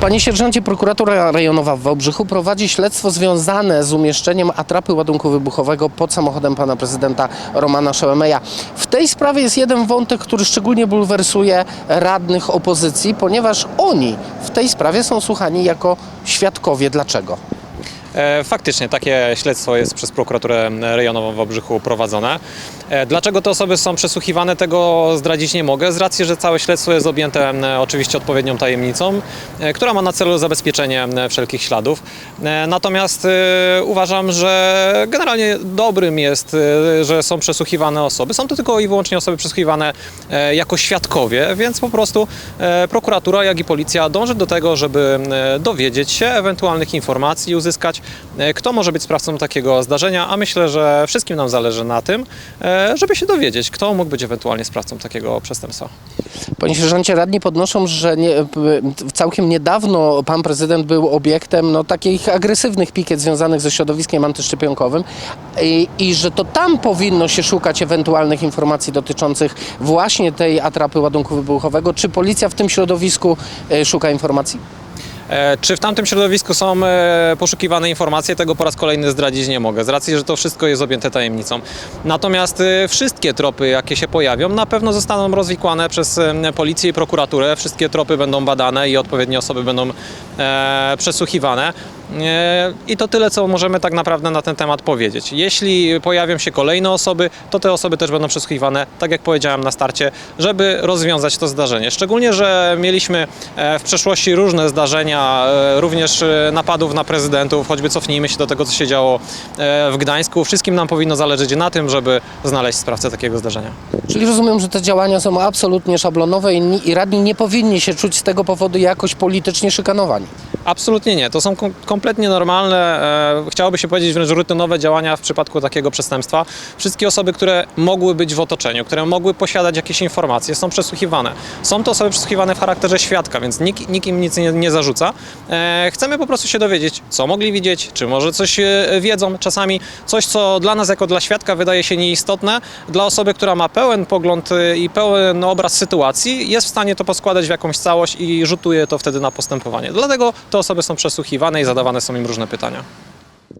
Panie sierżancie, prokuratura rejonowa w Wałbrzychu prowadzi śledztwo związane z umieszczeniem atrapy ładunku wybuchowego pod samochodem pana prezydenta Romana Szełemeja. W tej sprawie jest jeden wątek, który szczególnie bulwersuje radnych opozycji, ponieważ oni w tej sprawie są słuchani jako świadkowie. Dlaczego? E, Faktycznie takie śledztwo jest przez prokuraturę rejonową w Wałbrzychu prowadzone. E, Dlaczego te osoby są przesłuchiwane, tego zdradzić nie mogę, z racji, że całe śledztwo jest objęte oczywiście odpowiednią tajemnicą, e, która ma na celu zabezpieczenie wszelkich śladów. Natomiast uważam, że generalnie dobrym jest, że są przesłuchiwane osoby. Są to tylko i wyłącznie osoby przesłuchiwane jako świadkowie, więc po prostu prokuratura, jak i policja dąży do tego, żeby dowiedzieć się ewentualnych informacji uzyskać, kto może być sprawcą takiego zdarzenia, a myślę, że wszystkim nam zależy na tym, e, żeby się dowiedzieć, kto mógł być ewentualnie sprawcą takiego przestępstwa. Panie sierżancie, radni podnoszą, że nie, p- całkiem niedawno pan prezydent był obiektem no, takich agresywnych pikiet związanych ze środowiskiem antyszczepionkowym i, i że to tam powinno się szukać ewentualnych informacji dotyczących właśnie tej atrapy ładunku wybuchowego. Czy policja w tym środowisku e, szuka informacji? E, Czy w tamtym środowisku są e, poszukiwane informacje, tego po raz kolejny zdradzić nie mogę, z racji, że to wszystko jest objęte tajemnicą. Natomiast e, wszystkie tropy, jakie się pojawią, na pewno zostaną rozwikłane przez policję i prokuraturę. Wszystkie tropy będą badane i odpowiednie osoby będą przesłuchiwane. E, I to tyle, co możemy tak naprawdę na ten temat powiedzieć. Jeśli pojawią się kolejne osoby, to te osoby też będą przesłuchiwane, tak jak powiedziałem na starcie, żeby rozwiązać to zdarzenie. Szczególnie, że mieliśmy e, w przeszłości różne zdarzenia, e, również napadów na prezydentów, choćby cofnijmy się do tego, co się działo w Gdańsku. Wszystkim nam powinno zależeć na tym, żeby znaleźć sprawcę takiego zdarzenia. Czyli rozumiem, że te działania są absolutnie szablonowe i radni nie powinni się czuć z tego powodu jakoś politycznie szykanowani. Absolutnie nie. To są kom- kompletnie normalne, e, chciałoby się powiedzieć wręcz rutynowe działania w przypadku takiego przestępstwa. Wszystkie osoby, które mogły być w otoczeniu, które mogły posiadać jakieś informacje, są przesłuchiwane. Są to osoby przesłuchiwane w charakterze świadka, więc nikt, nikt im nic nie, nie zarzuca. E, chcemy po prostu się dowiedzieć, co mogli widzieć, czy może coś e, wiedzą. Czasami coś, co dla nas jako dla świadka wydaje się nieistotne, dla osoby, która ma pełen pogląd e, i pełen obraz sytuacji, jest w stanie to poskładać w jakąś całość i rzutuje to wtedy na postępowanie. Dlatego te osoby są przesłuchiwane i zadawane są im różne pytania.